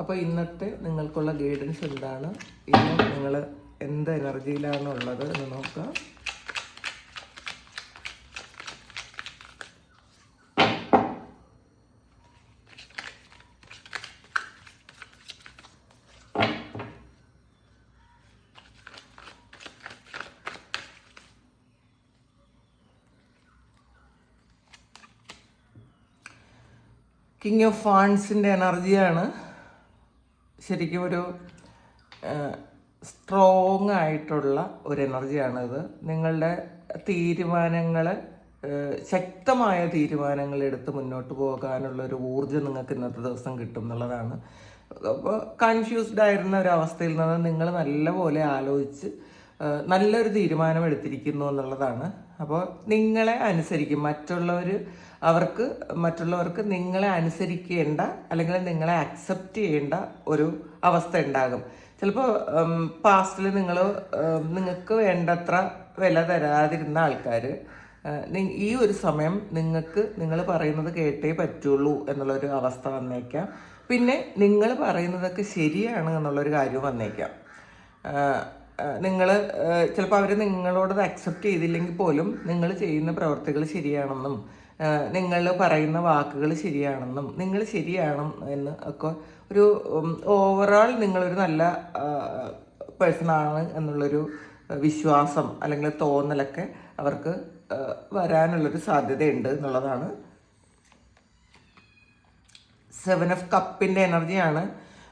അപ്പോൾ ഇന്നത്തെ നിങ്ങൾക്കുള്ള ഗൈഡൻസ് എന്താണ്? ഇന്ന് നിങ്ങൾ എന്ത് എനർജിയിലാണ് ഉള്ളത് എന്ന് നോക്കാം. കിങ് ഓഫ് ഫാൻസിന്റെ എനർജിയാണ് ശരിക്കും ഒരു സ്ട്രോങ് ആയിട്ടുള്ള ഒരു എനർജിയാണിത് നിങ്ങളുടെ തീരുമാനങ്ങൾ ശക്തമായ തീരുമാനങ്ങൾ എടുത്ത് മുന്നോട്ട് പോകാനുള്ള ഒരു ഊർജം നിങ്ങൾക്ക് ഇന്നത്തെ ദിവസം കിട്ടും എന്നുള്ളതാണ്. അപ്പോൾ കൺഫ്യൂസ്ഡ് ആയിരുന്ന ഒരു അവസ്ഥയിൽ നിന്ന് നിങ്ങൾ നല്ലപോലെ ആലോചിച്ച് നല്ലൊരു തീരുമാനം എടുത്തിരിക്കുന്നു എന്നുള്ളതാണ്. അപ്പോൾ നിങ്ങളെ അനുസരിക്കും. മറ്റുള്ളവർ അവർക്ക് മറ്റുള്ളവർക്ക് നിങ്ങളെ അനുസരിക്കേണ്ട അല്ലെങ്കിൽ നിങ്ങളെ അക്സെപ്റ്റ് ചെയ്യേണ്ട ഒരു അവസ്ഥ ഉണ്ടാകും. ചിലപ്പോൾ പാസ്റ്റിൽ നിങ്ങൾ നിങ്ങൾക്ക് വേണ്ടത്ര വില തരാതിരുന്ന ആൾക്കാർ ഈ ഒരു സമയം നിങ്ങൾക്ക് നിങ്ങൾ പറയുന്നത് കേട്ടേ പറ്റുള്ളൂ എന്നുള്ളൊരു അവസ്ഥ വന്നേക്കാം. പിന്നെ നിങ്ങൾ പറയുന്നതൊക്കെ ശരിയാണ് എന്നുള്ളൊരു കാര്യം വന്നേക്കാം. നിങ്ങൾ ചിലപ്പോൾ അവർ നിങ്ങളോടത് അക്സെപ്റ്റ് ചെയ്തില്ലെങ്കിൽ പോലും നിങ്ങൾ ചെയ്യുന്ന പ്രവർത്തികൾ ശരിയാണെന്നും നിങ്ങൾ പറയുന്ന വാക്കുകൾ ശരിയാണെന്നും നിങ്ങൾ ശരിയാണ് എന്ന് ഒക്കെ ഒരു ഓവറോൾ നിങ്ങളൊരു നല്ല പേഴ്സൺ ആണ് എന്നുള്ളൊരു വിശ്വാസം അല്ലെങ്കിൽ തോന്നലൊക്കെ അവർക്ക് വരാനുള്ളൊരു സാധ്യതയുണ്ട് എന്നുള്ളതാണ്. സെവൻ ഓഫ് കപ്പിന്റെ എനർജിയാണ്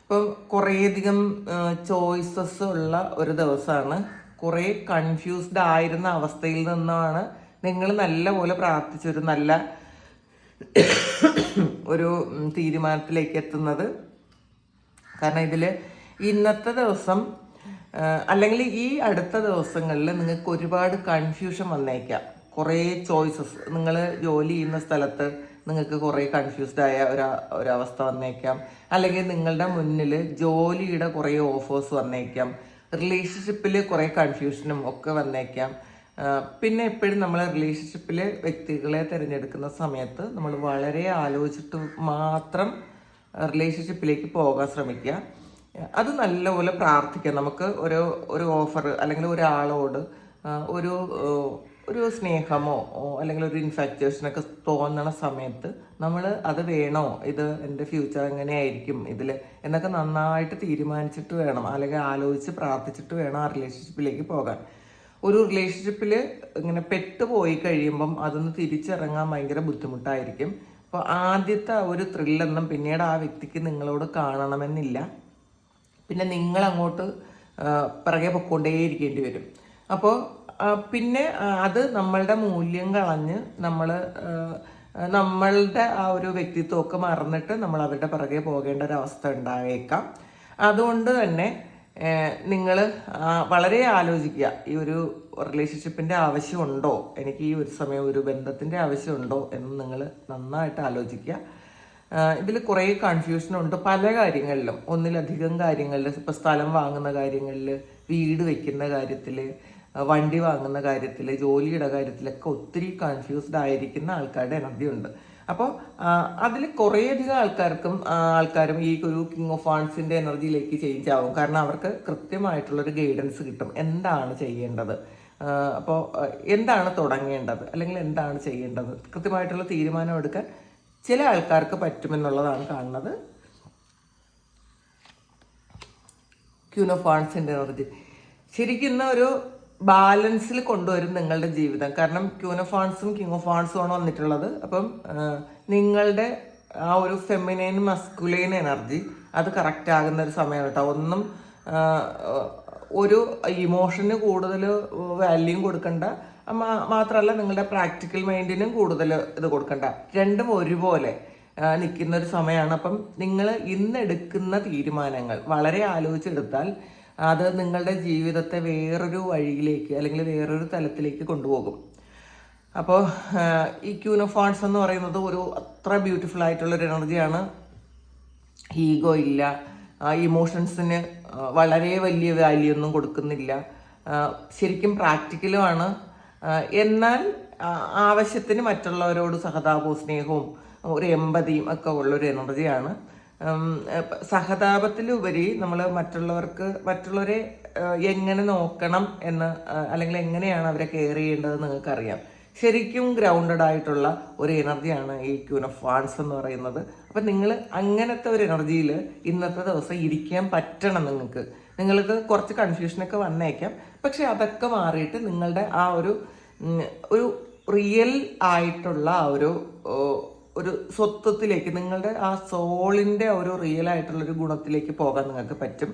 ഇപ്പം കുറേയധികം ചോയ്സസ് ഉള്ള ഒരു ദിവസമാണ്. കുറേ കൺഫ്യൂസ്ഡ് ആയിരുന്ന അവസ്ഥയിൽ നിന്നാണ് നിങ്ങൾ നല്ലപോലെ പ്രാർത്ഥിച്ചൊരു നല്ല ഒരു തീരുമാനത്തിലേക്ക് എത്തുന്നത്. കാരണം ഇതിൽ ഇന്നത്തെ ദിവസം അല്ലെങ്കിൽ ഈ അടുത്ത ദിവസങ്ങളിൽ നിങ്ങൾക്ക് ഒരുപാട് കൺഫ്യൂഷൻ വന്നേക്കാം. കുറേ ചോയ്സസ് നിങ്ങൾ ജോലി ചെയ്യുന്ന സ്ഥലത്ത് നിങ്ങൾക്ക് കുറേ കൺഫ്യൂസ്ഡ് ആയ ഒരു ഒരവസ്ഥ വന്നേക്കാം. അല്ലെങ്കിൽ നിങ്ങളുടെ മുന്നിൽ ജോലിയുടെ കുറേ ഓഫേഴ്സ് വന്നേക്കാം. റിലേഷൻഷിപ്പിൽ കുറേ കൺഫ്യൂഷനും ഒക്കെ വന്നേക്കാം. പിന്നെ എപ്പോഴും നമ്മൾ റിലേഷൻഷിപ്പിൽ വ്യക്തികളെ തിരഞ്ഞെടുക്കുന്ന സമയത്ത് നമ്മൾ വളരെ ആലോചിച്ചിട്ട് മാത്രം റിലേഷൻഷിപ്പിലേക്ക് പോകാൻ ശ്രമിക്കുക. അത് നല്ലപോലെ പ്രാർത്ഥിക്കുക. നമുക്ക് ഒരു ഒരു ഓഫർ അല്ലെങ്കിൽ ഒരാളോട് ഒരു ഒരു സ്നേഹമോ അല്ലെങ്കിൽ ഒരു ഇൻഫാക്ച്വേഷനൊക്കെ തോന്നണ സമയത്ത് നമ്മൾ അത് വേണോ? ഇത് എന്റെ ഫ്യൂച്ചർ എങ്ങനെയായിരിക്കും ഇതിൽ എന്നൊക്കെ നന്നായിട്ട് തീരുമാനിച്ചിട്ട് വേണം. അല്ലെങ്കിൽ ആലോചിച്ച് പ്രാർത്ഥിച്ചിട്ട് വേണം ആ റിലേഷൻഷിപ്പിലേക്ക് പോകാൻ. ഒരു റിലേഷൻഷിപ്പിൽ ഇങ്ങനെ പെട്ടുപോയി കഴിയുമ്പം അതൊന്ന് തിരിച്ചിറങ്ങാൻ ഭയങ്കര ബുദ്ധിമുട്ടായിരിക്കും. അപ്പോൾ ആദ്യത്തെ ഒരു ത്രില്ലൊന്നും പിന്നീട് ആ വ്യക്തിക്ക് നിങ്ങളോട് കാണണമെന്നില്ല. പിന്നെ നിങ്ങൾ അങ്ങോട്ട് പിറകെ പൊക്കോണ്ടേയിരിക്കേണ്ടി വരും. അപ്പോൾ പിന്നെ അത് നമ്മളുടെ മൂല്യം കളഞ്ഞ് നമ്മൾ നമ്മളുടെ ആ ഒരു വ്യക്തിത്വമൊക്കെ മറന്നിട്ട് നമ്മൾ അവരുടെ പിറകെ പോകേണ്ട ഒരു അവസ്ഥ ഉണ്ടായേക്കാം. അതുകൊണ്ട് തന്നെ നിങ്ങൾ വളരെ ആലോചിക്കുക. ഈ ഒരു റിലേഷൻഷിപ്പിന്റെ ആവശ്യമുണ്ടോ? എനിക്ക് ഈ ഒരു സമയം ഒരു ബന്ധത്തിന്റെ ആവശ്യമുണ്ടോ എന്ന് നിങ്ങൾ നന്നായിട്ട് ആലോചിക്കുക. ഇതിൽ കുറേ കൺഫ്യൂഷനുണ്ട് പല കാര്യങ്ങളിലും. ഒന്നിലധികം കാര്യങ്ങളിൽ ഇപ്പോൾ സ്ഥലം വാങ്ങുന്ന കാര്യങ്ങളിൽ വീട് വയ്ക്കുന്ന കാര്യത്തിൽ വണ്ടി വാങ്ങുന്ന കാര്യത്തിൽ ജോലിയുടെ കാര്യത്തിലൊക്കെ ഒത്തിരി കൺഫ്യൂസ്ഡ് ആയിരിക്കുന്ന ആൾക്കാരുടെ എനർജി ഉണ്ട്. അപ്പോൾ അതിൽ കുറേയധികം ആൾക്കാർക്കും ആൾക്കാരും ഈ ഒരു കിങ് ഓഫ് ആൺസിന്റെ എനർജിയിലേക്ക് ചേഞ്ച് ആവും. കാരണം അവർക്ക് കൃത്യമായിട്ടുള്ളൊരു ഗൈഡൻസ് കിട്ടും. എന്താണ് ചെയ്യേണ്ടത്? അപ്പോൾ എന്താണ് തുടങ്ങേണ്ടത്? അല്ലെങ്കിൽ എന്താണ് ചെയ്യേണ്ടത്? കൃത്യമായിട്ടുള്ള തീരുമാനം എടുക്കാൻ ചില ആൾക്കാർക്ക് പറ്റുമെന്നുള്ളതാണ് കാണുന്നത്. ക്യൂൻ ഓഫ് ആൺസിന്റെ എനർജി. ശരിക്കുന്ന ഒരു ബാലൻസിൽ കൊണ്ടുവരും നിങ്ങളുടെ ജീവിതം. കാരണം ക്യൂൻ ഓഫ് ആൺസും കിങ് ഓഫ് ആൺസും ആണ് വന്നിട്ടുള്ളത്. അപ്പം നിങ്ങളുടെ ആ ഒരു ഫെമിനൈൻ മസ്കുലൈൻ എനർജി അത് കറക്റ്റ് ആകുന്ന ഒരു സമയം കേട്ടോ ഒന്നും ഒരു ഇമോഷന് കൂടുതൽ വാല്യൂ കൊടുക്കണ്ട. മാത്രമല്ല നിങ്ങളുടെ പ്രാക്ടിക്കൽ മൈൻഡിനും കൂടുതൽ ഇത് കൊടുക്കണ്ട. രണ്ടും ഒരുപോലെ നിൽക്കുന്ന ഒരു സമയമാണ്. അപ്പം നിങ്ങൾ ഇന്ന് എടുക്കുന്ന തീരുമാനങ്ങൾ വളരെ ആലോചിച്ചെടുത്താൽ അത് നിങ്ങളുടെ ജീവിതത്തെ വേറൊരു വഴിയിലേക്ക് അല്ലെങ്കിൽ വേറൊരു തലത്തിലേക്ക് കൊണ്ടുപോകും. അപ്പോൾ ഈ ക്യൂനോഫോൺസ് എന്ന് പറയുന്നത് ഒരു അത്ര ബ്യൂട്ടിഫുൾ ആയിട്ടുള്ള ഒരു എനർജിയാണ്. ഈഗോ ഇല്ല. ഇമോഷൻസിന് വളരെ വലിയ വാല്യൂ ഒന്നും കൊടുക്കുന്നില്ല. ശരിക്കും പ്രാക്ടിക്കലുമാണ് എന്നാൽ ആവശ്യത്തിന് മറ്റുള്ളവരോട് സഹതാപവും സ്നേഹവും ഒരു എമ്പതിയും ഒക്കെ ഉള്ളൊരു എനർജിയാണ്. സഹതാപത്തിലുപരി നമ്മൾ മറ്റുള്ളവർക്ക് മറ്റുള്ളവരെ എങ്ങനെ നോക്കണം എന്ന് അല്ലെങ്കിൽ എങ്ങനെയാണ് അവരെ കെയർ ചെയ്യേണ്ടത് നിങ്ങൾക്കറിയാം. ശരിക്കും ഗ്രൗണ്ടഡ് ആയിട്ടുള്ള ഒരു എനർജിയാണ് ഈ ക്യൂൻ ഓഫ് വാൺസ് എന്ന് പറയുന്നത്. അപ്പം നിങ്ങൾ അങ്ങനത്തെ ഒരു എനർജിയിൽ ഇന്നത്തെ ദിവസം ഇരിക്കാൻ പറ്റണം നിങ്ങൾക്ക്. നിങ്ങൾക്ക് കുറച്ച് കൺഫ്യൂഷനൊക്കെ വന്നേക്കാം. പക്ഷെ അതൊക്കെ മാറിയിട്ട് നിങ്ങളുടെ ആ ഒരു ഒരു റിയൽ ആയിട്ടുള്ള ആ ഒരു ഒരു സ്വത്വത്തിലേക്ക് നിങ്ങളുടെ ആ സോളിന്റെ ഒരു റിയൽ ആയിട്ടുള്ള ഒരു ഗുണത്തിലേക്ക് പോകാൻ നിങ്ങൾക്ക് പറ്റും.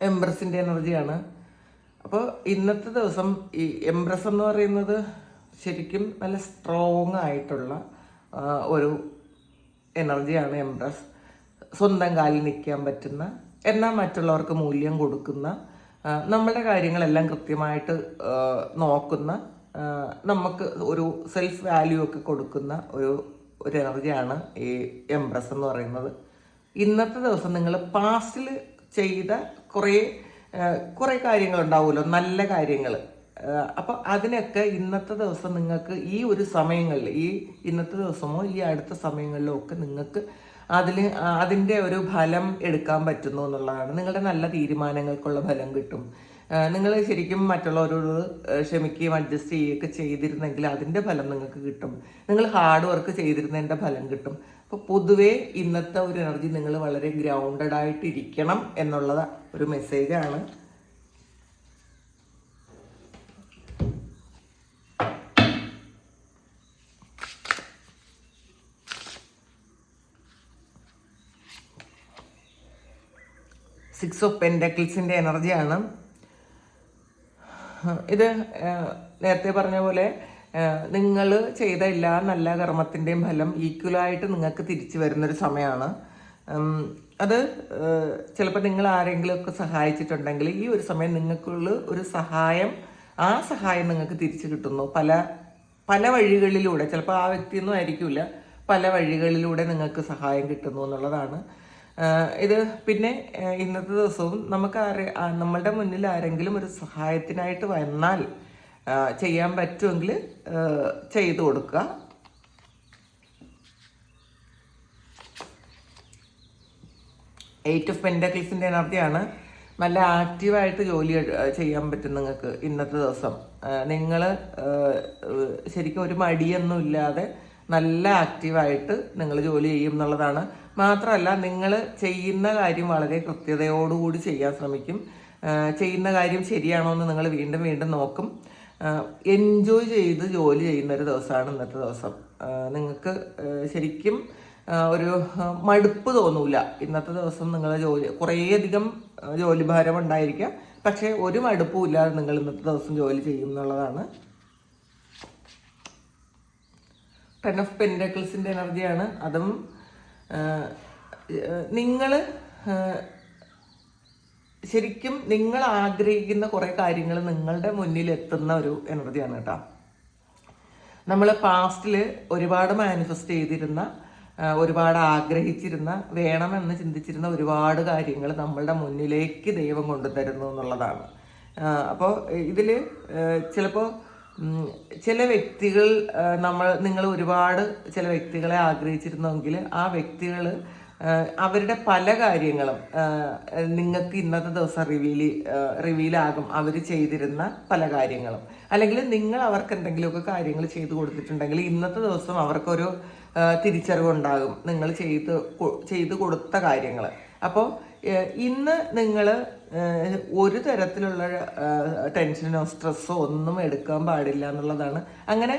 എംബ്രസിന്റെ എനർജിയാണ് അപ്പോൾ ഇന്നത്തെ ദിവസം ഈ എംബ്രസ് എന്ന് പറയുന്നത് ശരിക്കും നല്ല സ്ട്രോങ് ആയിട്ടുള്ള ഒരു എനർജിയാണ് എംബ്രസ് സ്വന്തം കാലിൽ നിൽക്കാൻ പറ്റുന്ന എന്നാൽ മറ്റുള്ളവർക്ക് മൂല്യം കൊടുക്കുന്ന നമ്മുടെ കാര്യങ്ങളെല്ലാം കൃത്യമായിട്ട് നോക്കുന്ന നമുക്ക് ഒരു സെൽഫ് വാല്യൂ ഒക്കെ കൊടുക്കുന്ന ഒരു ഒരു എനർജിയാണ് ഈ എംപ്രസ് എന്ന് പറയുന്നത്. ഇന്നത്തെ ദിവസം നിങ്ങൾ പാസ്റ്റിൽ ചെയ്ത കുറേ കുറേ കാര്യങ്ങളുണ്ടാവുമല്ലോ നല്ല കാര്യങ്ങൾ. അപ്പോൾ അതിനൊക്കെ ഇന്നത്തെ ദിവസം നിങ്ങൾക്ക് ഈ ഒരു സമയങ്ങളിൽ ഈ ഇന്നത്തെ ദിവസമോ ഈ അടുത്ത സമയങ്ങളിലോ ഒക്കെ നിങ്ങൾക്ക് അതിൽ അതിന്റെ ഒരു ഫലം എടുക്കാൻ പറ്റുന്നു എന്നുള്ളതാണ്. നിങ്ങളുടെ നല്ല തീരുമാനങ്ങൾക്കുള്ള ഫലം കിട്ടും. നിങ്ങൾ ശരിക്കും മറ്റുള്ളവരോട് ക്ഷമിക്കുകയും അഡ്ജസ്റ്റ് ചെയ്യുകയൊക്കെ ചെയ്തിരുന്നെങ്കിൽ അതിന്റെ ഫലം നിങ്ങൾക്ക് കിട്ടും. നിങ്ങൾ ഹാർഡ് വർക്ക് ചെയ്തിരുന്നതിന്റെ ഫലം കിട്ടും. അപ്പോൾ പൊതുവേ ഇന്നത്തെ ഒരു എനർജി നിങ്ങൾ വളരെ ഗ്രൗണ്ടഡ് ആയിട്ടിരിക്കണം എന്നുള്ളത് ഒരു മെസ്സേജാണ് സിക്സ് ഓഫ് പെൻഡക്കിൾസിന്റെ എനർജിയാണ് ഇത് നേരത്തെ പറഞ്ഞ പോലെ നിങ്ങൾ ചെയ്ത എല്ലാ നല്ല കർമ്മത്തിന്റെയും ഫലം ഈക്വലായിട്ട് നിങ്ങൾക്ക് തിരിച്ചു വരുന്നൊരു സമയമാണ് അത് ചിലപ്പോൾ നിങ്ങൾ ആരെങ്കിലുമൊക്കെ സഹായിച്ചിട്ടുണ്ടെങ്കിൽ ഈ ഒരു സമയം നിങ്ങൾക്കുള്ള ഒരു സഹായം ആ സഹായം നിങ്ങൾക്ക് തിരിച്ചു കിട്ടുന്നു. പല പല വഴികളിലൂടെ ചിലപ്പോൾ ആ വ്യക്തിയൊന്നും ആയിരിക്കില്ല പല വഴികളിലൂടെ നിങ്ങൾക്ക് സഹായം കിട്ടുന്നു എന്നുള്ളതാണ്. ഇത് പിന്നെ ഇന്നത്തെ ദിവസവും നമുക്ക് ആരെ നമ്മളുടെ മുന്നിൽ ആരെങ്കിലും ഒരു സഹായത്തിനായിട്ട് വന്നാൽ ചെയ്യാൻ പറ്റുമെങ്കിൽ ചെയ്തു കൊടുക്കുക. എയ്റ്റ് ഓഫ് പെൻഡക്കിൾസിന്റെ എനർജിയാണ് നല്ല ആക്റ്റീവായിട്ട് ജോലി ചെയ്യാൻ പറ്റും നിങ്ങൾക്ക് ഇന്നത്തെ ദിവസം. നിങ്ങൾ ശരിക്കും ഒരു മടിയൊന്നും ഇല്ലാതെ നല്ല ആക്റ്റീവായിട്ട് നിങ്ങൾ ജോലി ചെയ്യും എന്നുള്ളതാണ്. മാത്രമല്ല നിങ്ങൾ ചെയ്യുന്ന കാര്യം വളരെ കൃത്യതയോടുകൂടി ചെയ്യാൻ ശ്രമിക്കും. ചെയ്യുന്ന കാര്യം ശരിയാണോ എന്ന് നിങ്ങൾ വീണ്ടും വീണ്ടും നോക്കും. എൻജോയ് ചെയ്ത് ജോലി ചെയ്യുന്ന ഒരു ദിവസമാണ് ഇന്നത്തെ ദിവസം. നിങ്ങൾക്ക് ശരിക്കും ഒരു മടുപ്പ് തോന്നൂല. ഇന്നത്തെ ദിവസം നിങ്ങൾ ജോലി കുറേയധികം ജോലിഭാരം ഉണ്ടായിരിക്കാം. പക്ഷേ ഒരു മടുപ്പും ഇല്ലാതെ നിങ്ങൾ ഇന്നത്തെ ദിവസം ജോലി ചെയ്യും എന്നുള്ളതാണ് ടെൻ ഓഫ് പെൻഡക്കിൾസിന്റെ എനർജിയാണ്. അതും നിങ്ങൾ ശരിക്കും നിങ്ങൾ ആഗ്രഹിക്കുന്ന കുറേ കാര്യങ്ങൾ നിങ്ങളുടെ മുന്നിൽ എത്തുന്ന ഒരു എനർജിയാണ് കേട്ടോ. നമ്മൾ പാസ്റ്റിൽ ഒരുപാട് മാനിഫെസ്റ്റ് ചെയ്തിരുന്ന ഒരുപാട് ആഗ്രഹിച്ചിരുന്ന വേണമെന്ന് ചിന്തിച്ചിരുന്ന ഒരുപാട് കാര്യങ്ങൾ നമ്മളുടെ മുന്നിലേക്ക് ദൈവം കൊണ്ടുതരുന്നു എന്നുള്ളതാണ്. അപ്പോൾ ഇതിൽ ചിലപ്പോൾ ചില വ്യക്തികൾ നമ്മൾ നിങ്ങൾ ഒരുപാട് ചില വ്യക്തികളെ ആഗ്രഹിച്ചിരുന്നെങ്കിൽ ആ വ്യക്തികൾ അവരുടെ പല കാര്യങ്ങളും നിങ്ങൾക്ക് ഇന്നത്തെ ദിവസം റിവീൽ റിവീലാകും അവർ ചെയ്തിരുന്ന പല കാര്യങ്ങളും. അല്ലെങ്കിൽ നിങ്ങൾ അവർക്ക് എന്തെങ്കിലുമൊക്കെ കാര്യങ്ങൾ ചെയ്തു കൊടുത്തിട്ടുണ്ടെങ്കിൽ ഇന്നത്തെ ദിവസം അവർക്കൊരു തിരിച്ചറിവുണ്ടാകും നിങ്ങൾ ചെയ്ത് ചെയ്തു കൊടുത്ത കാര്യങ്ങൾ. അപ്പോൾ ഇന്ന് നിങ്ങൾ ഒരു തരത്തിലുള്ള ടെൻഷനോ സ്ട്രെസ്സോ ഒന്നും എടുക്കാൻ പാടില്ല എന്നുള്ളതാണ്. അങ്ങനെ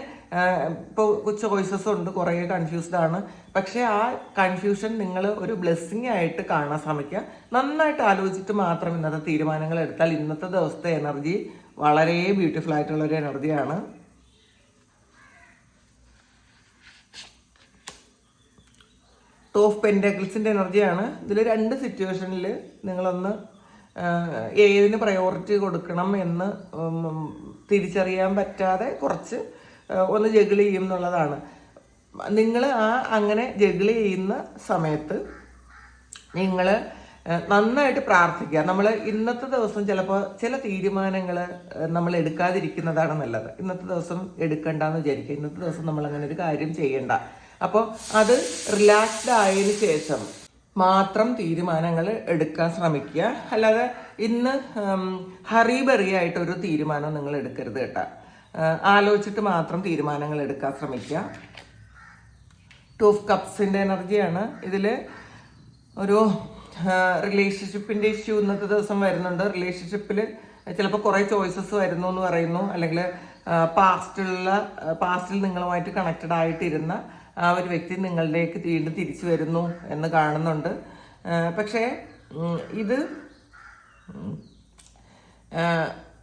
ഇപ്പോൾ ചോയ്സസ് ഉണ്ട് കുറേ കൺഫ്യൂസ്ഡ് ആണ്. പക്ഷേ ആ കൺഫ്യൂഷൻ നിങ്ങൾ ഒരു ബ്ലെസ്സിങ് ആയിട്ട് കാണാൻ ശ്രമിക്കുക. നന്നായിട്ട് ആലോചിച്ചിട്ട് മാത്രം ഇന്നത്തെ തീരുമാനങ്ങൾ എടുത്താൽ ഇന്നത്തെ ദിവസത്തെ എനർജി വളരെ ബ്യൂട്ടിഫുൾ ആയിട്ടുള്ള ഒരു എനർജിയാണ് ടോഫ് പെൻഡാക്കിൾസിന്റെ എനർജിയാണ്. ഇതിൽ രണ്ട് സിറ്റുവേഷനിൽ നിങ്ങളൊന്ന് ഏതിന് പ്രയോറിറ്റി കൊടുക്കണം എന്ന് തിരിച്ചറിയാൻ പറ്റാതെ കുറച്ച് ഒന്ന് ജഗിൾ ചെയ്യും എന്നുള്ളതാണ്. നിങ്ങൾ ആ അങ്ങനെ ജഗിൾ ചെയ്യുന്ന സമയത്ത് നിങ്ങൾ നന്നായിട്ട് പ്രാർത്ഥിക്കുക. നമ്മൾ ഇന്നത്തെ ദിവസം ചിലപ്പോൾ ചില തീരുമാനങ്ങൾ നമ്മൾ എടുക്കാതിരിക്കുന്നതാണ് നല്ലത്. ഇന്നത്തെ ദിവസം എടുക്കണ്ടെന്ന് വിചാരിക്കുക. ഇന്നത്തെ ദിവസം നമ്മൾ അങ്ങനെ ഒരു കാര്യം ചെയ്യണ്ട. അപ്പോൾ അത് റിലാക്സ്ഡ് ആയതിനു ശേഷം മാത്രം തീരുമാനങ്ങൾ എടുക്കാൻ ശ്രമിക്കുക. അല്ലാതെ ഇന്ന് ഹറിബറി ആയിട്ട് ഒരു തീരുമാനം നിങ്ങൾ എടുക്കരുത് കേട്ടോ. ആലോചിച്ചിട്ട് മാത്രം തീരുമാനങ്ങൾ എടുക്കാൻ ശ്രമിക്കുക. ടു ഓഫ് കപ്സിന്റെ എനർജിയാണ്. ഇതിൽ ഒരു റിലേഷൻഷിപ്പിന്റെ ഇഷ്യൂ ഇന്നത്തെ ദിവസം വരുന്നുണ്ട്. റിലേഷൻഷിപ്പിൽ ചിലപ്പോൾ കുറേ ചോയ്സസ് വരുന്നു എന്ന് പറയുന്നു. അല്ലെങ്കിൽ പാസ്റ്റിലുള്ള പാസ്റ്റിൽ നിങ്ങളുമായിട്ട് കണക്റ്റഡ് ആയിട്ടിരുന്ന ആ ഒരു വ്യക്തി നിങ്ങളിലേക്ക് വീണ്ടും തിരിച്ചു വരുന്നു എന്ന് കാണുന്നുണ്ട്. പക്ഷേ ഇത്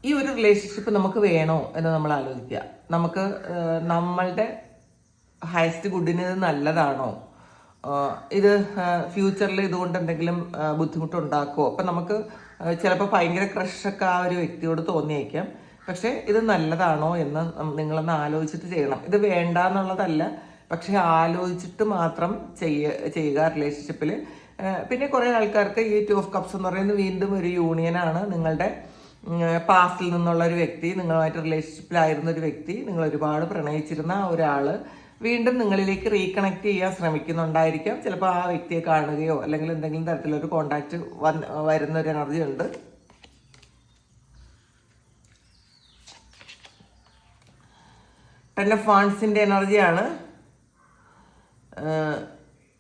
ഈ ഒരു റിലേഷൻഷിപ്പ് നമുക്ക് വേണോ എന്ന് നമ്മൾ ആലോചിക്കുക. നമുക്ക് നമ്മളുടെ ഹയസ്റ്റ് ഗുഡിന് ഇത് നല്ലതാണോ? ഇത് ഫ്യൂച്ചറിൽ ഇതുകൊണ്ട് എന്തെങ്കിലും ബുദ്ധിമുട്ടുണ്ടാക്കുമോ അപ്പം നമുക്ക് ചിലപ്പോൾ ഭയങ്കര ക്രഷൊക്കെ ആ ഒരു വ്യക്തിയോട് തോന്നിയേക്കാം. പക്ഷേ ഇത് നല്ലതാണോ എന്ന് നിങ്ങളൊന്ന് ആലോചിച്ചിട്ട് ചെയ്യണം. ഇത് വേണ്ട എന്നുള്ളതല്ല പക്ഷെ ആലോചിച്ചിട്ട് മാത്രം ചെയ്യ ചെയ്യുക റിലേഷൻഷിപ്പിൽ പിന്നെ കുറേ ആൾക്കാർക്ക് ഈ ടു ഓഫ് കപ്സ് എന്ന് പറയുന്നത് വീണ്ടും ഒരു യൂണിയനാണ് നിങ്ങളുടെ പാസ്റ്റിൽ നിന്നുള്ള ഒരു വ്യക്തി നിങ്ങളുമായിട്ട് റിലേഷൻഷിപ്പിലായിരുന്ന ഒരു വ്യക്തി നിങ്ങൾ ഒരുപാട് പ്രണയിച്ചിരുന്ന ഒരാൾ വീണ്ടും നിങ്ങളിലേക്ക് റീകണക്ട് ചെയ്യാൻ ശ്രമിക്കുന്നുണ്ടായിരിക്കാം. ചിലപ്പോൾ ആ വ്യക്തിയെ കാണുകയോ അല്ലെങ്കിൽ എന്തെങ്കിലും തരത്തിലൊരു കോണ്ടാക്ട് വന്ന് വരുന്ന ഒരു എനർജി ഉണ്ട്. ടെൻ ഓഫ് ഫാൻസിന്റെ എനർജിയാണ്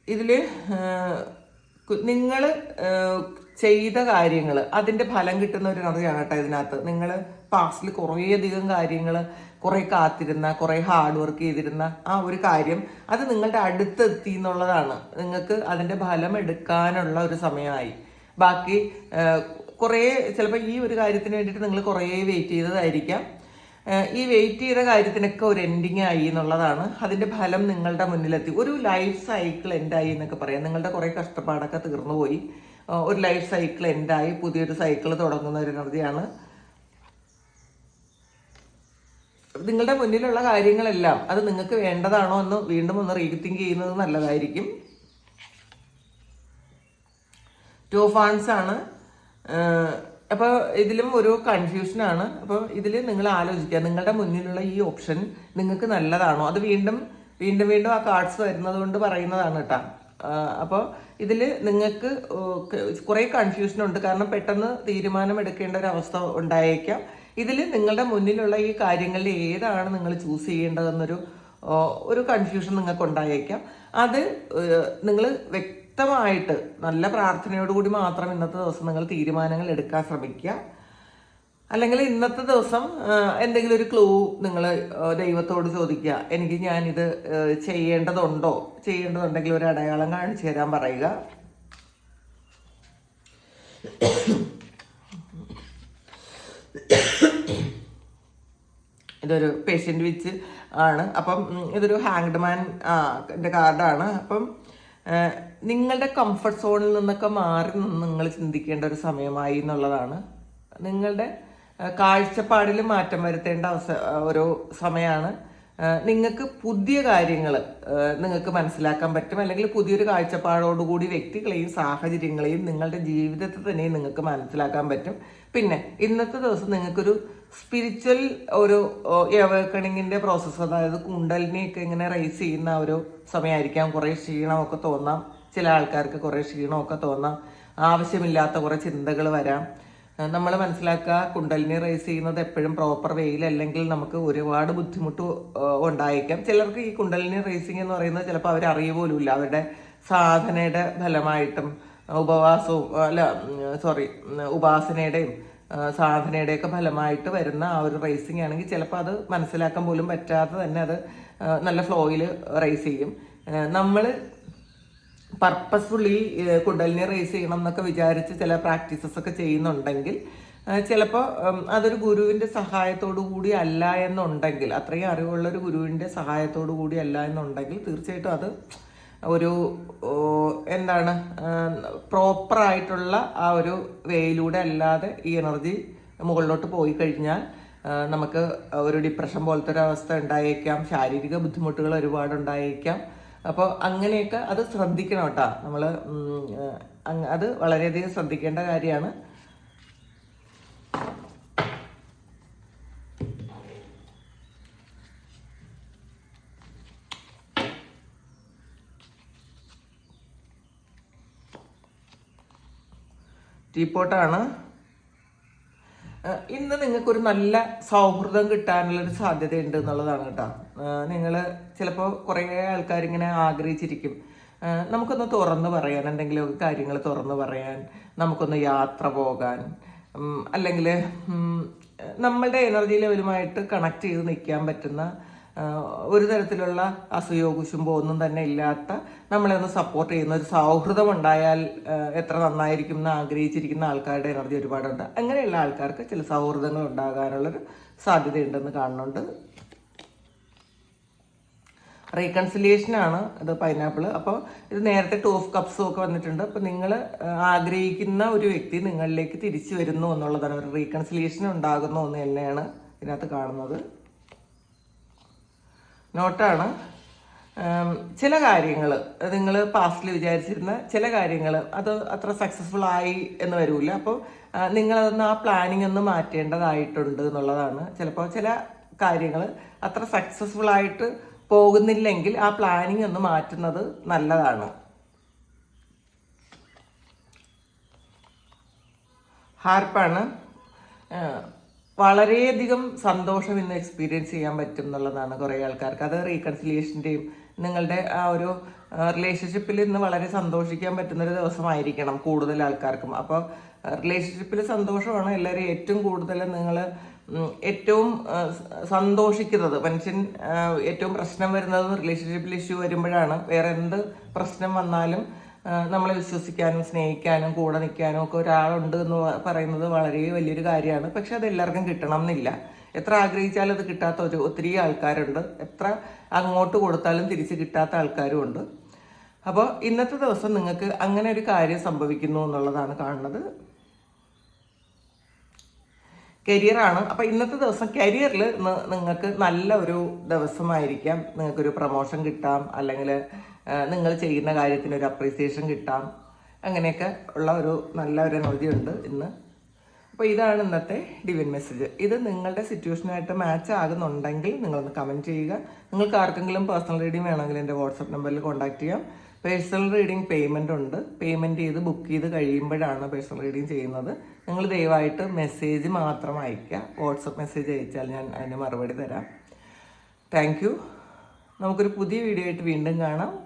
ഇതിൽ നിങ്ങൾ ചെയ്ത കാര്യങ്ങൾ അതിന്റെ ഫലം കിട്ടുന്ന ഒരു കഥയാണ് കേട്ടോ ഇതിനകത്ത്. നിങ്ങൾ പാസ്റ്റിൽ കുറേയധികം കാര്യങ്ങൾ കുറേ കാത്തിരുന്ന കുറേ ഹാർഡ് വർക്ക് ചെയ്തിരുന്ന ആ ഒരു കാര്യം അത് നിങ്ങളുടെ അടുത്തെത്തി എന്നുള്ളതാണ്. നിങ്ങൾക്ക് അതിന്റെ ഫലം എടുക്കാനുള്ള ഒരു സമയമായി. ബാക്കി കുറേ ചിലപ്പോൾ ഈ ഒരു കാര്യത്തിന് വേണ്ടിയിട്ട് നിങ്ങൾ കുറേ വെയിറ്റ് ചെയ്തതായിരിക്കാം. ഈ വെയിറ്റ് ചെയ്ത കാര്യത്തിനൊക്കെ ഒരു എൻഡിങ് ആയി എന്നുള്ളതാണ്. അതിന്റെ ഫലം നിങ്ങളുടെ മുന്നിലെത്തി. ഒരു ലൈഫ് സൈക്കിൾ എൻഡായി എന്നൊക്കെ പറയാം. നിങ്ങളുടെ കുറേ കഷ്ടപ്പാടൊക്കെ തീർന്നു പോയി ഒരു ലൈഫ് സൈക്കിൾ എൻഡായി പുതിയൊരു സൈക്കിൾ തുടങ്ങുന്ന ഒരു എനർജിയാണ് നിങ്ങളുടെ മുന്നിലുള്ള കാര്യങ്ങളെല്ലാം അത് നിങ്ങൾക്ക് വേണ്ടതാണോ എന്ന് വീണ്ടും ഒന്ന് റീതിങ്ക് ചെയ്യുന്നത് നല്ലതായിരിക്കും. ടു ഫാൻസ് ആണ്. അപ്പോൾ ഇതിലും ഒരു കൺഫ്യൂഷനാണ് അപ്പോൾ ഇതിൽ നിങ്ങൾ ആലോചിക്കുക. നിങ്ങളുടെ മുന്നിലുള്ള ഈ ഓപ്ഷൻ നിങ്ങൾക്ക് നല്ലതാണോ? അത് വീണ്ടും വീണ്ടും വീണ്ടും ആ കാർഡ്സ് വരുന്നത് കൊണ്ട് പറയുന്നതാണ് കേട്ടോ അപ്പോൾ ഇതിൽ നിങ്ങൾക്ക് കുറേ കൺഫ്യൂഷൻ ഉണ്ട്. കാരണം പെട്ടെന്ന് തീരുമാനം എടുക്കേണ്ട ഒരു അവസ്ഥ ഉണ്ടായേക്കാം. ഇതിൽ നിങ്ങളുടെ മുന്നിലുള്ള ഈ കാര്യങ്ങളിൽ ഏതാണ് നിങ്ങൾ ചൂസ് ചെയ്യേണ്ടതെന്നൊരു ഒരു കൺഫ്യൂഷൻ നിങ്ങൾക്ക് ഉണ്ടായേക്കാം. അത് നിങ്ങൾ വ്യക്തമായിട്ട് നല്ല പ്രാർത്ഥനയോടുകൂടി മാത്രം ഇന്നത്തെ ദിവസം നിങ്ങൾ തീരുമാനങ്ങൾ എടുക്കാൻ ശ്രമിക്കുക. അല്ലെങ്കിൽ ഇന്നത്തെ ദിവസം എന്തെങ്കിലും ഒരു ക്ലൂ നിങ്ങൾ ദൈവത്തോട് ചോദിക്കുക. എനിക്ക് ഞാനിത് ചെയ്യേണ്ടതുണ്ടോ? ചെയ്യേണ്ടതുണ്ടെങ്കിൽ ഒരു അടയാളം കാണിച്ചു തരാൻ പറയുക. ഇതൊരു പേഷ്യന്റ് വിച്ച് ആണ്. അപ്പം ഇതൊരു ഹാങ്ഡ് മാൻ കാർഡാണ് അപ്പം നിങ്ങളുടെ കംഫർട്ട് സോണിൽ നിന്നൊക്കെ മാറി നിങ്ങൾ ചിന്തിക്കേണ്ട ഒരു സമയമായി എന്നുള്ളതാണ്. നിങ്ങളുടെ കാഴ്ചപ്പാടിൽ മാറ്റം വരുത്തേണ്ട അവസ ഒരു സമയമാണ് നിങ്ങൾക്ക് പുതിയ കാര്യങ്ങൾ നിങ്ങൾക്ക് മനസ്സിലാക്കാൻ പറ്റും. അല്ലെങ്കിൽ പുതിയൊരു കാഴ്ചപ്പാടോടുകൂടി വ്യക്തികളെയും സാഹചര്യങ്ങളെയും നിങ്ങളുടെ ജീവിതത്തെ തന്നെ നിങ്ങൾക്ക് മനസ്സിലാക്കാൻ പറ്റും. പിന്നെ ഇന്നത്തെ ദിവസം നിങ്ങൾക്കൊരു സ്പിരിച്വൽ ഒരു എവേക്കണിങ്ങിന്റെ പ്രോസസ്സ് അതായത് കുണ്ടലിനെയൊക്കെ ഇങ്ങനെ റൈസ് ചെയ്യുന്ന ഒരു സമയമായിരിക്കാം. കുറേ ക്ഷീണമൊക്കെ തോന്നാം. ചില ആൾക്കാർക്ക് കുറേ ക്ഷീണമൊക്കെ തോന്നാം. ആവശ്യമില്ലാത്ത കുറേ ചിന്തകൾ വരാം. നമ്മൾ മനസ്സിലാക്കുക കുണ്ടലിനെ റേസ് ചെയ്യുന്നത് എപ്പോഴും പ്രോപ്പർ വെയിൽ അല്ലെങ്കിൽ നമുക്ക് ഒരുപാട് ബുദ്ധിമുട്ട് ഉണ്ടായേക്കാം. ചിലർക്ക് ഈ കുണ്ടലിനെ റേസിംഗ് എന്ന് പറയുന്നത് ചിലപ്പോൾ അവർ അറിയ പോലുമില്ല അവരുടെ സാധനയുടെ ഫലമായിട്ടും ഉപവാസവും അല്ല സോറി ഉപാസനയുടെയും സാധനയുടെയൊക്കെ ഫലമായിട്ട് വരുന്ന ആ ഒരു റേസിംഗ് ആണെങ്കിൽ ചിലപ്പോൾ അത് മനസ്സിലാക്കാൻ പോലും പറ്റാതെ തന്നെ അത് നല്ല ഫ്ലോയിൽ റേസ് ചെയ്യും. നമ്മൾ പർപ്പസ്ഫുള്ളി കുടലിനെ റേസ് ചെയ്യണം എന്നൊക്കെ വിചാരിച്ച് ചില പ്രാക്ടീസസ് ഒക്കെ ചെയ്യുന്നുണ്ടെങ്കിൽ ചിലപ്പോൾ അതൊരു ഗുരുവിന്റെ സഹായത്തോടു കൂടി അല്ല എന്നുണ്ടെങ്കിൽ അത്രയും അറിവുള്ള ഒരു ഗുരുവിന്റെ സഹായത്തോടു കൂടി അല്ല എന്നുണ്ടെങ്കിൽ തീർച്ചയായിട്ടും അത് ഒരു എന്താണ് പ്രോപ്പറായിട്ടുള്ള ആ ഒരു വേയിലൂടെ അല്ലാതെ ഈ എനർജി മുകളിലോട്ട് പോയി കഴിഞ്ഞാൽ നമുക്ക് ഒരു ഡിപ്രഷൻ പോലത്തെ ഒരു അവസ്ഥ ഉണ്ടായേക്കാം ശാരീരിക ബുദ്ധിമുട്ടുകൾ ഒരുപാട് ഉണ്ടായേക്കാം അപ്പോൾ അങ്ങനെയൊക്കെ അത് ശ്രദ്ധിക്കണം കേട്ടോ. നമ്മൾ അത് വളരെയധികം ശ്രദ്ധിക്കേണ്ട കാര്യമാണ്. ടീപ്പോട്ടാണ് ഇന്ന് നിങ്ങൾക്ക് ഒരു നല്ല സൗഹൃദം കിട്ടാനുള്ള കിട്ടാനുള്ളൊരു സാധ്യതയുണ്ട് എന്നുള്ളതാണ് കേട്ടോ. നിങ്ങൾ ചിലപ്പോൾ കുറേ ആൾക്കാർ ഇങ്ങനെ ആഗ്രഹിച്ചിരിക്കും നമുക്കൊന്ന് തുറന്നു പറയാൻ എന്തെങ്കിലുമൊക്കെ കാര്യങ്ങൾ തുറന്നു പറയാൻ നമുക്കൊന്ന് യാത്ര പോകാൻ അല്ലെങ്കിൽ നമ്മളുടെ എനർജി ലെവലുമായിട്ട് കണക്ട് ചെയ്ത് നിൽക്കാൻ പറ്റുന്ന ഒരു തരത്തിലുള്ള അസൂയോ കുശുമ്പോ ഒന്നും തന്നെ ഇല്ലാത്ത നമ്മളെ ഒന്ന് സപ്പോർട്ട് ചെയ്യുന്ന ഒരു സൗഹൃദം ഉണ്ടായാൽ എത്ര നന്നായിരിക്കും എന്ന് ആഗ്രഹിച്ചിരിക്കുന്ന ആൾക്കാരുടെ എനർജി ഒരുപാടുണ്ട്. അങ്ങനെയുള്ള ആൾക്കാർക്ക് ചില സൗഹൃദങ്ങൾ ഉണ്ടാകാനുള്ളൊരു സാധ്യതയുണ്ടെന്ന് കാണുന്നുണ്ട്. റീകൺസിലിയേഷൻ ആണ് ഇത് പൈനാപ്പിൾ അപ്പോൾ ഇത് നേരത്തെ ടൂ ഓഫ് കപ്സും ഒക്കെ വന്നിട്ടുണ്ട്. അപ്പോൾ നിങ്ങൾ ആഗ്രഹിക്കുന്ന ഒരു വ്യക്തി നിങ്ങളിലേക്ക് തിരിച്ചു വരുന്നു എന്നുള്ളതാണ്. ഒരു റീകൺസിലിയേഷൻ ഉണ്ടാകുന്നു എന്ന് തന്നെയാണ് ഇതിനകത്ത് കാണുന്നത്. നോട്ടാണ്. ചില കാര്യങ്ങൾ നിങ്ങൾ പാസ്റ്റിൽ വിചാരിച്ചിരുന്ന ചില കാര്യങ്ങൾ അത് അത്ര സക്സസ്ഫുൾ ആയി എന്ന് വരില്ല അപ്പോൾ നിങ്ങളതൊന്ന് ആ പ്ലാനിങ് ഒന്ന് മാറ്റേണ്ടതായിട്ടുണ്ട് എന്നുള്ളതാണ്. ചിലപ്പോൾ ചില കാര്യങ്ങൾ അത്ര സക്സസ്ഫുൾ ആയിട്ട് പോകുന്നില്ലെങ്കിൽ ആ പ്ലാനിങ് ഒന്ന് മാറ്റുന്നത് നല്ലതാണ്. ഹാർപ്പാണ്. വളരെയധികം സന്തോഷം ഇന്ന് എക്സ്പീരിയൻസ് ചെയ്യാൻ പറ്റും എന്നുള്ളതാണ് കുറേ ആൾക്കാർക്ക്. അത് റീകൺസിലിയേഷന്റെയും നിങ്ങളുടെ ആ ഒരു റിലേഷൻഷിപ്പിൽ ഇന്ന് വളരെ സന്തോഷിക്കാൻ പറ്റുന്ന ഒരു ദിവസമായിരിക്കണം കൂടുതൽ ആൾക്കാർക്കും. അപ്പോൾ റിലേഷൻഷിപ്പിൽ സന്തോഷമാണ് എല്ലാവരും ഏറ്റവും കൂടുതൽ നിങ്ങൾ ഏറ്റവും സന്തോഷിക്കുന്നത്. മനുഷ്യൻ ഏറ്റവും പ്രശ്നം വരുന്നത് റിലേഷൻഷിപ്പിൽ ഇഷ്യൂ വരുമ്പോഴാണ്. വേറെ എന്ത് പ്രശ്നം വന്നാലും നമ്മളെ വിശ്വസിക്കാനും സ്നേഹിക്കാനും കൂടെ നിൽക്കാനും ഒക്കെ ഒരാളുണ്ട് എന്ന് പറയുന്നത് വളരെ വലിയൊരു കാര്യമാണ്. പക്ഷെ അത് എല്ലാവർക്കും കിട്ടണം എന്നില്ല. എത്ര ആഗ്രഹിച്ചാലും അത് കിട്ടാത്ത ഒരു ഒത്തിരി ആൾക്കാരുണ്ട്. എത്ര അങ്ങോട്ട് കൊടുത്താലും തിരിച്ച് കിട്ടാത്ത ആൾക്കാരും ഉണ്ട്. അപ്പോൾ ഇന്നത്തെ ദിവസം നിങ്ങൾക്ക് അങ്ങനെ ഒരു കാര്യം സംഭവിക്കുന്നു എന്നുള്ളതാണ് കാണുന്നത്. കരിയറാണ് അപ്പോൾ ഇന്നത്തെ ദിവസം കരിയറിൽ നിങ്ങൾക്ക് നല്ല ഒരു ദിവസമായിരിക്കാം. നിങ്ങൾക്കൊരു പ്രൊമോഷൻ കിട്ടാം. അല്ലെങ്കിൽ നിങ്ങൾ ചെയ്യുന്ന കാര്യത്തിന് ഒരു അപ്രീസിയേഷൻ കിട്ടാം. അങ്ങനെയൊക്കെ ഉള്ള ഒരു നല്ല ഒരു എനർജി ഉണ്ട് ഇന്ന്. അപ്പോൾ ഇതാണ് ഇന്നത്തെ ഡിവിൻ മെസ്സേജ് ഇത് നിങ്ങളുടെ സിറ്റുവേഷനായിട്ട് മാച്ച് ആകുന്നുണ്ടെങ്കിൽ നിങ്ങളൊന്ന് കമന്റ് ചെയ്യുക. നിങ്ങൾക്ക് ആർക്കെങ്കിലും പേഴ്സണൽ റീഡിംഗ് വേണമെങ്കിൽ എന്റെ വാട്സപ്പ് നമ്പറിൽ കോൺടാക്ട് ചെയ്യാം. പേഴ്സണൽ റീഡിംഗ് പേയ്മെന്റ് ഉണ്ട്. പേയ്മെന്റ് ചെയ്ത് ബുക്ക് ചെയ്ത് കഴിയുമ്പോഴാണ് പേഴ്സണൽ റീഡിംഗ് ചെയ്യുന്നത്. നിങ്ങൾ ദയവായിട്ട് മെസ്സേജ് മാത്രം അയയ്ക്കുക. വാട്സപ്പ് മെസ്സേജ് അയച്ചാൽ ഞാൻ അതിന് മറുപടി തരാം. താങ്ക് യു നമുക്കൊരു പുതിയ വീഡിയോ ആയിട്ട് വീണ്ടും കാണാം.